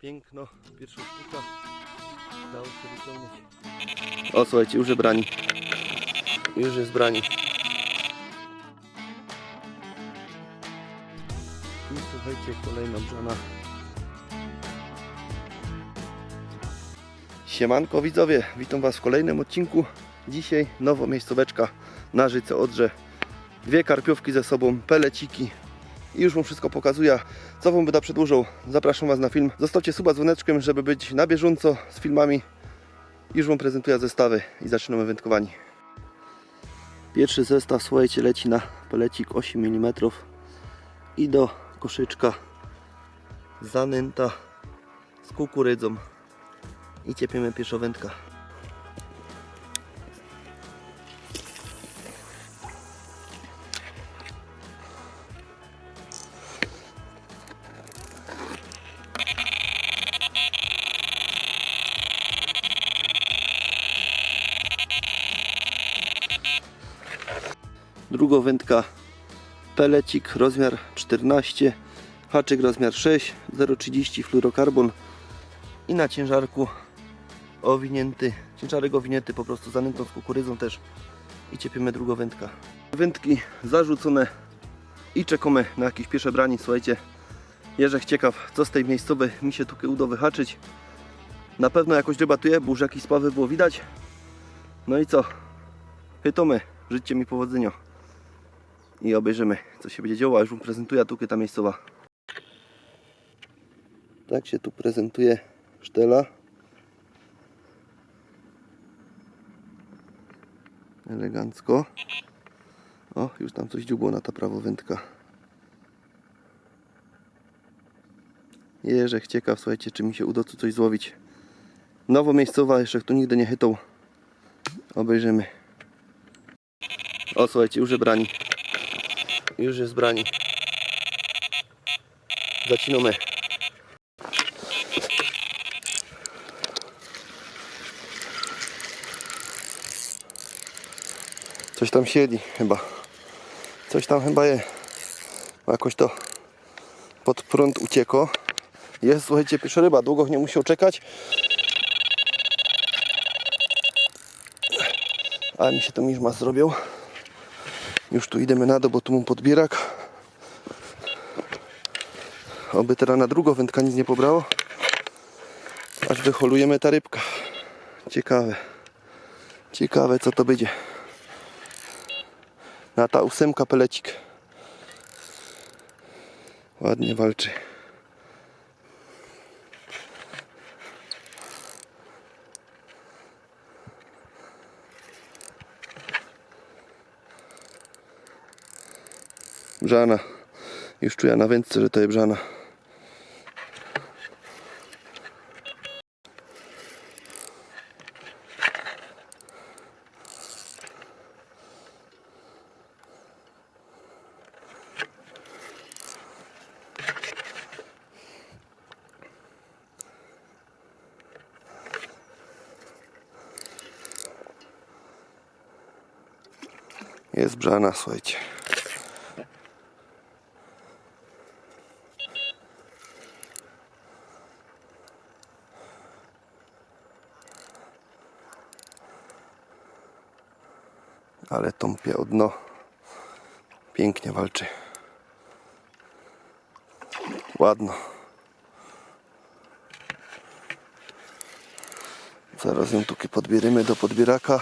Piękno, pierwsza sztuka. Udało się wyciągnąć. O, słuchajcie, już jest brani. Już jest brani. I słuchajcie, kolejna brzana. Siemanko widzowie, witam Was w kolejnym odcinku. Dzisiaj nowa miejscóweczka na Życe Odrze. Dwie karpiówki ze sobą, peleciki. I już Wam wszystko pokazuję, co Wam będę przedłużał. Zapraszam Was na film. Zostawcie suba dzwoneczkiem, żeby być na bieżąco z filmami. Już Wam prezentuję zestawy i zaczynamy wędkowanie. Pierwszy zestaw, słuchajcie, leci na pelecik 8 mm i do koszyczka zanęta z kukurydzą i ciepiemy pierwszowędka. Druga wędka pelecik rozmiar 14 haczyk rozmiar 6 0,30 fluorokarbon. I na ciężarku owinięty ciężarek owinięty po prostu zanętą z kukurydzą też. I ciepiemy drugą wędkę wędki zarzucone i czekamy na jakieś pierwsze brani. Słuchajcie Jerzek ciekaw co z tej miejscowej mi się tu uda wyhaczyć? Na pewno jakoś debatuje, bo już jakieś sprawy było widać. No i co? Chytomy, życzcie mi powodzenia i obejrzymy co się będzie działo, już Wam prezentuję tu ta miejscowa. Tak się tu prezentuje sztela. Elegancko. O, już tam coś dziubło na ta prawowędka Jeżek ciekaw, słuchajcie, czy mi się uda tu coś złowić. Nowo miejscowa, jeszcze tu nigdy nie chytał. Obejrzymy. O, słuchajcie, już brani już jest brani zaczynamy Coś tam siedzi chyba. Coś tam chyba je. Jakoś to pod prąd uciekło. Jest, słuchajcie, pierwsza ryba. Długo nie musiał czekać. Ale mi się to miżma zrobił. Już tu idziemy na dół, bo tu mam podbierak. Oby teraz na drugą wędka nic nie pobrało. Aż wyholujemy ta rybka. Ciekawe. Ciekawe co to będzie na ta ósemka pelecik. Ładnie walczy. Brzana. Już czuję na wędce, że to jest brzana. Jest brzana, słuchajcie. Ale tąpie o dno. Pięknie walczy. Ładno. Zaraz ją tutaj podbierzemy do podbieraka.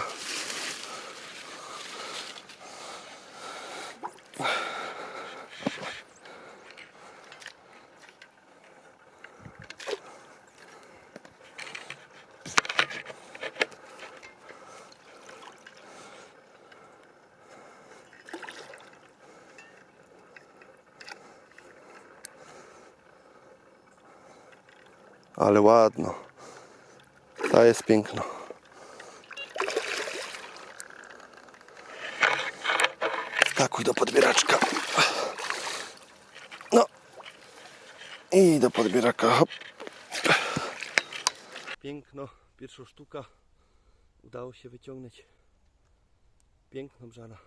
Ale ładno. Ta jest piękna. Skakuj do podbieraczka. No. I do podbieraka. Hop. Piękno. Pierwsza sztuka. Udało się wyciągnąć. Piękno brzana.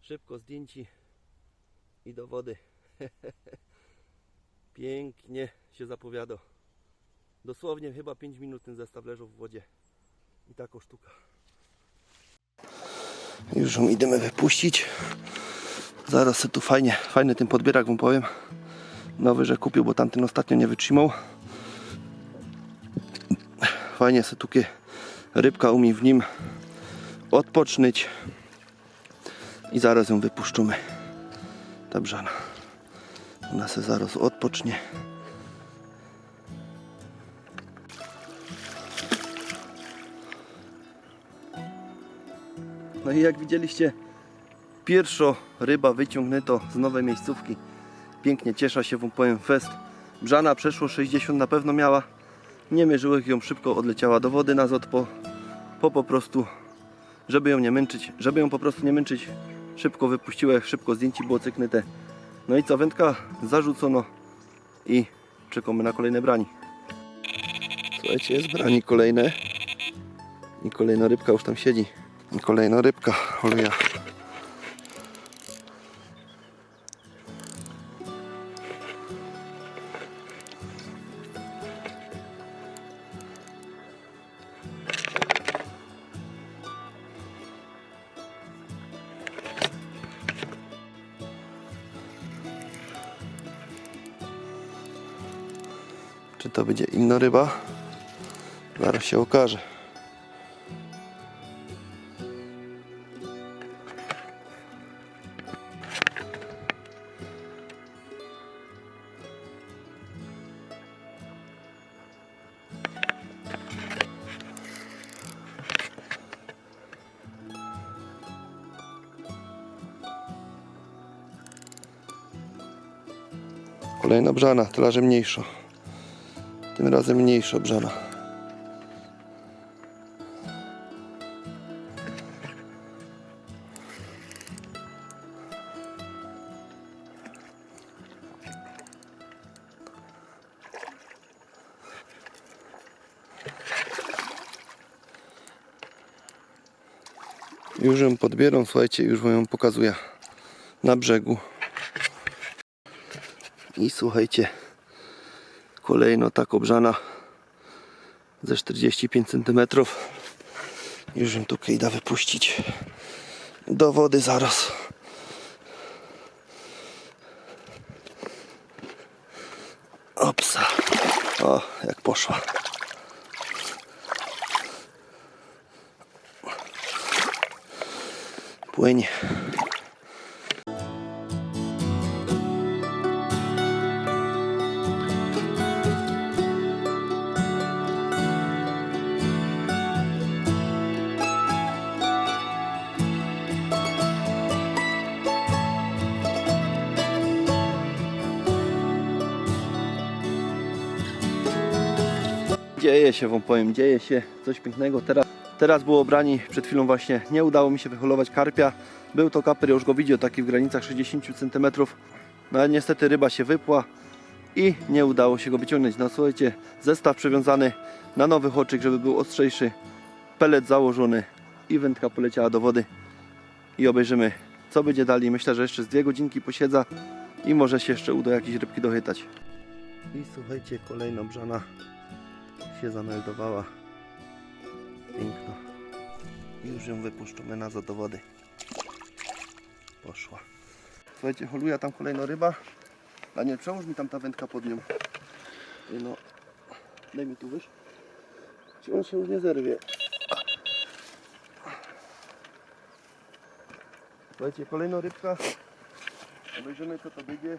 Szybko zdjęci i do wody. Pięknie się zapowiada. Dosłownie chyba 5 minut ten zestaw leżał w wodzie. I taką sztuka. Już ją idziemy wypuścić. Zaraz se tu fajnie, fajny ten podbierak wam powiem. Nowy, że kupił, bo tamten ostatnio nie wytrzymał. Fajnie se tukie rybka umie w nim odpocznyć. I zaraz ją wypuszczymy. Ta brzana. Ona se zaraz odpocznie. No i jak widzieliście, pierwsza ryba wyciągnięto z nowej miejscówki. Pięknie ciesza się, wam powiem, fest. Brzana przeszło 60 na pewno miała. Nie mierzyłych ją szybko, odleciała do wody nazad po, po po prostu, żeby ją nie męczyć, żeby ją po prostu nie męczyć. Szybko wypuściłem, szybko zdjęcie było cyknięte. No i co, wędka zarzucono i czekamy na kolejne brani. Słuchajcie, jest brani kolejne. I kolejna rybka już tam siedzi. I kolejna rybka, oleja. Czy to będzie inna ryba? Zaraz się okaże. Kolejna brzana, tyle że mniejsza. Tym razem mniejsza brzana. Już ją podbieram, słuchajcie, już ją pokazuję na brzegu. I słuchajcie, kolejno tak obrzana ze 45 cm. Już ją tu da wypuścić do wody zaraz. Opsa. O, jak poszła. Płynie. Dzieje się, wam powiem, dzieje się coś pięknego. Teraz, teraz było brani, przed chwilą właśnie nie udało mi się wyholować karpia. Był to kaper, już go widział, taki w granicach 60 cm. No ale niestety ryba się wypła i nie udało się go wyciągnąć. No słuchajcie, zestaw przewiązany na nowy hoczyk, żeby był ostrzejszy. Pelet założony i wędka poleciała do wody. I obejrzymy, co będzie dalej. Myślę, że jeszcze z dwie godzinki posiedza i może się jeszcze uda jakieś rybki dochytać. I słuchajcie, kolejna brzana się zameldowała. Piękno. Już ją wypuszczamy nazad do wody. Poszła. Słuchajcie, holuje tam kolejna ryba. Daniel, przełóż mi tam ta wędka pod nią. No, daj mi tu wyż. Czy on się już nie zerwie? Słuchajcie, kolejna rybka. Obejrzymy co to będzie.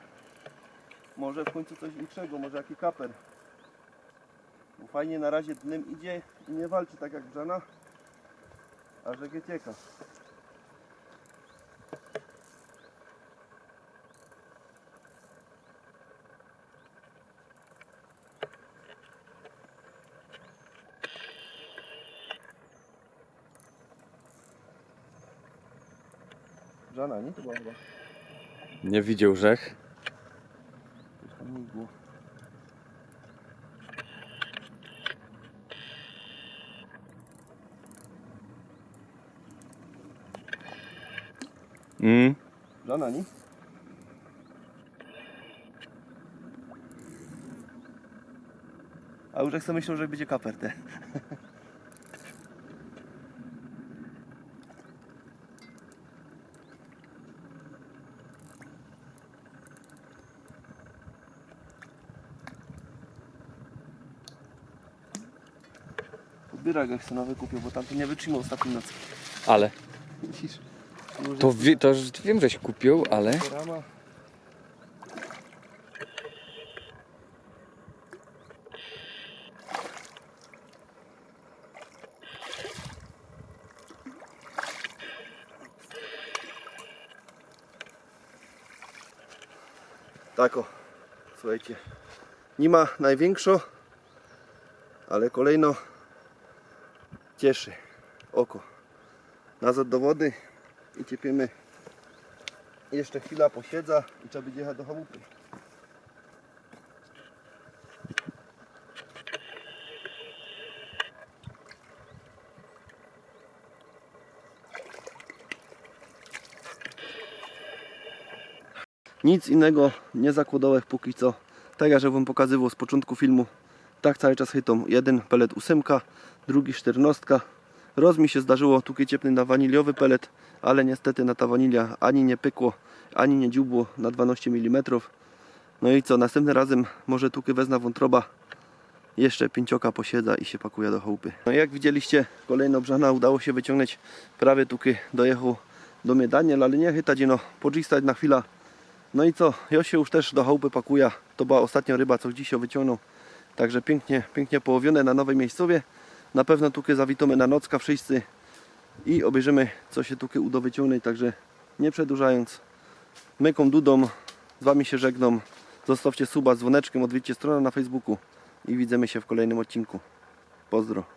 Może w końcu coś większego, może jaki kaper. Bo fajnie na razie dnem idzie i nie walczy tak jak brzana, a że giecieka. Brzana, nie? Była chyba. Nie widział rzech. Coś tam migło. Mm. Żona, nie? A już jak sobie myślał, że będzie kaper te. Podbierak jak sobie nowy kupił, bo tamten nie wytrzymał ostatniej nocy. Ale. Widzisz? To, wie, to wiem, żeś kupił, ale. rama. Tak o, słuchajcie, nie ma największo, ale kolejno cieszy oko. Nazad do wody i ciepiemy jeszcze chwila posiedza i trzeba będzie jechać do chałupy. Nic innego nie zakładałem póki co. Tak jak wam pokazywał z początku filmu, tak cały czas chytą. Jeden pelet ósemka, drugi czternastka. Roz mi się zdarzyło tuki ciepny na waniliowy pelet, ale niestety na ta wanilia ani nie pykło, ani nie dziubło na 12 mm. No i co, następnym razem może tuki wezna wątroba, jeszcze pięcioka posiedza i się pakuje do chałupy. No jak widzieliście, kolejno brzana udało się wyciągnąć, prawie tuki dojechał do mnie Daniel, ale nie chytać, no, podzistać na chwilę. No i co, ja się już też do chałupy pakuje, to była ostatnia ryba, co dzisiaj wyciągnął. Także pięknie, pięknie połowione na nowej miejscowie. Na pewno tukie zawitamy na nocka wszyscy i obejrzymy co się tukie uda wyciągnąć, także nie przedłużając. Myką dudą, z Wami się żegnam zostawcie suba z dzwoneczkiem, odwiedźcie stronę na Facebooku i widzimy się w kolejnym odcinku. Pozdro